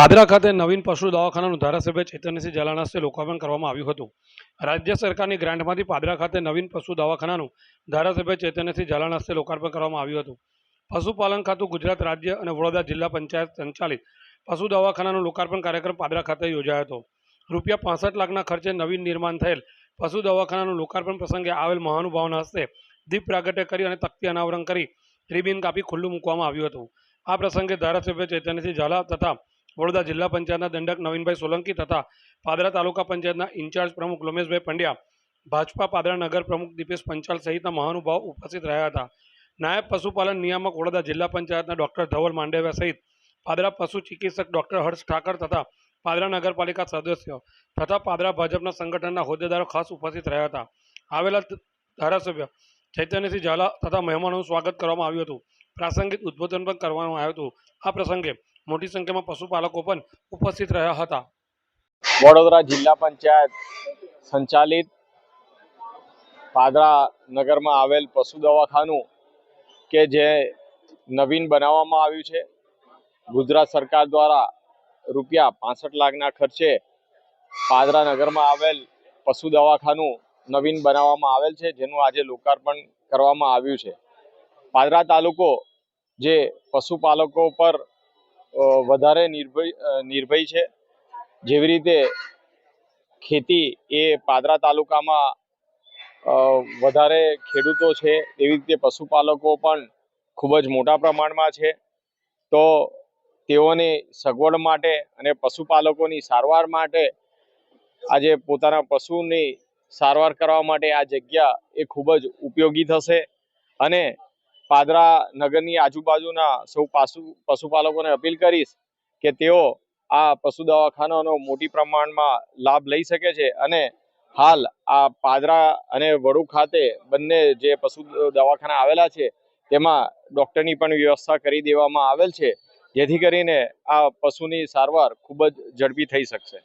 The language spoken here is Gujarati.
પાદરા ખાતે નવીન પશુ દવાખાનાનું ધારાસભ્ય ચેતનસિંહ ઝાલાના હસ્તે લોકાર્પણ કરવામાં આવ્યું હતું. રાજ્ય સરકારની ગ્રાન્ટમાંથી પાદરા ખાતે નવીન પશુ દવાખાનાનું ધારાસભ્ય ચેતનસિંહ ઝાલાના હસ્તે લોકાર્પણ કરવામાં આવ્યું હતું. પશુપાલન ખાતું ગુજરાત રાજ્ય અને વડોદરા જિલ્લા પંચાયત સંચાલિત પશુ દવાખાનાનું લોકાર્પણ કાર્યક્રમ પાદરા ખાતે યોજાયો હતો. રૂપિયા પાસઠ લાખના ખર્ચે નવીન નિર્માણ થયેલ પશુ દવાખાનાનું લોકાર્પણ પ્રસંગે આવેલ મહાનુભાવના હસ્તે દીપ પ્રાગટ્ય કરી અને તકતી અનાવરણ કરી રિબિન કાપી ખુલ્લું મૂકવામાં આવ્યું હતું. આ પ્રસંગે ધારાસભ્ય ચૈતન્યસિંહ ઝાલા તથા વડોદરા જિલ્લા પંચાયતના દંડક નવીનભાઈ સોલંકી તથા પાદરા તાલુકા પંચાયતના ઇન્ચાર્જ પ્રમુખ લોમેશભાઈ પંડ્યા, ભાજપા પાદરા નગર પ્રમુખ દીપેશ પંચાલ સહિતના મહાનુભાવ ઉપસ્થિત રહ્યા હતા. નાયબ પશુપાલન નિયામક વડોદરા જિલ્લા પંચાયતના ડોક્ટર ધવલ માંડેવ્યા સહિત પાદરા પશુ ચિકિત્સક ડોક્ટર હર્ષ ઠાકર તથા પાદરા નગરપાલિકા સદસ્યો તથા પાદરા ભાજપના સંગઠનના હોદ્દેદારો ખાસ ઉપસ્થિત રહ્યા હતા. આવેલા ધારાસભ્ય ચૈતન્યસિંહ ઝાલા તથા મહેમાનોનું સ્વાગત કરવામાં આવ્યું હતું. પ્રાસંગિક ઉદ્બોધન પણ કરવામાં આવ્યું હતું. આ પ્રસંગે મોટી સંખ્યામાં પશુપાલકો પણ ઉપસ્થિત રહ્યા હતા. વડોદરા જિલ્લા પંચાયત સંચાલિત પાદરા નગરમાં આવેલ પશુ દવાખાનું કે જે નવીન બનાવવામાં આવ્યું છે. ગુજરાત સરકાર દ્વારા રૂપિયા પાસઠ લાખના ખર્ચે પાદરા નગરમાં આવેલ પશુ દવાખાનું નવીન બનાવવામાં આવેલ છે, જેનું આજે લોકાર્પણ કરવામાં આવ્યું છે. પાદરા તાલુકો જે પશુપાલકો પર વધારે નિર્ભય નિર્ભય છે. જેવી રીતે ખેતી એ પાદરા તાલુકામાં વધારે ખેડૂતો છે એવી રીતે પશુપાલકો પણ ખૂબ જ મોટા પ્રમાણમાં છે. તો તેઓની સગવડ માટે અને પશુપાલકોની સારવાર માટે આજે પોતાના પશુની સારવાર કરવા માટે આ જગ્યા એ ખૂબ જ ઉપયોગી થશે. અને પાદરા નગરની આજુબાજુના સૌ પાસુ પશુપાલકોને અપીલ કરીશ કે તેઓ આ પશુ દવાખાનાનો મોટી પ્રમાણમાં લાભ લઈ શકે છે અને હાલ આ પાદરા અને વડુ ખાતે બંને જે પશુ દવાખાના આવેલા છે, તેમાં ડૉક્ટરની પણ વ્યવસ્થા કરી દેવામાં આવેલ છે, જેથી કરીને આ પશુની સારવાર ખૂબ જ ઝડપી થઈ શકશે.